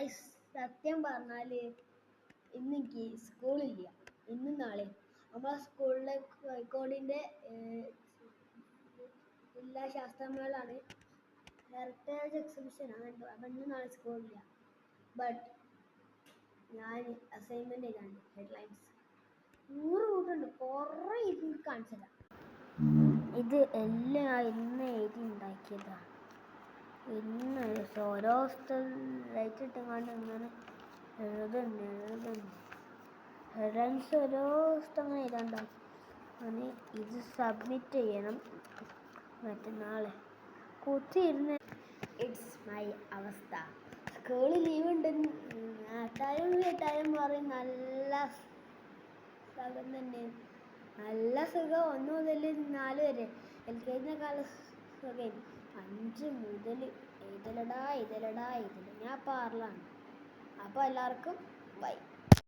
Guys സത്യം പറഞ്ഞാൽ ഇന്ന് എനിക്ക് സ്കൂളില്ല. ഇന്നും നാളെ. നമ്മളെ സ്കൂളിലെ കോഴിക്കോടിന്റെ എല്ലാ ശാസ്ത്രമേളാണ് ഹെറിറ്റേജ് എക്സിബിഷനാണ് അപ്പം ഇന്നും നാളെ സ്കൂളില്ല. ബട്ട് ഞാൻ അസൈൻമെന്റ് ചെയ്താണ് ഹെഡ്ലൈൻസ് നൂറ് കൂട്ടുണ്ട്. കുറേ ഇത് കാണിച്ചതാണ് ഇത് എല്ലാം ഇന്ന് എഴുതി ഉണ്ടാക്കിയതാണ് ഇന്ന് ഓരോ ലൈറ്റ് ഇട്ടുകൊണ്ട് ഇങ്ങനെ എഴുതുന്നു എഴുതുന്നു ഹെഡൻസ് ഓരോ അങ്ങനെ അങ്ങനെ ഇത് സബ്മിറ്റ് ചെയ്യണം മറ്റന്നാളെ. കുത്തിയിരുന്ന് ഇറ്റ്സ് മൈ അവസ്ഥ. സ്കൂളിൽ ലീവ് ഉണ്ട് നാട്ടാരും വീട്ടാരും പറയും നല്ല സുഖം തന്നെ നല്ല സുഖം ഒന്ന് മുതൽ നാല് വരെ. എൽ കെ ജിനേക്കാൾ സുഖം അഞ്ച് മുതൽ എഴുതലടാ എഴുതലടാ എഴുതല. ഞാൻ പാറലാണ് അപ്പോൾ എല്ലാവർക്കും ബൈ.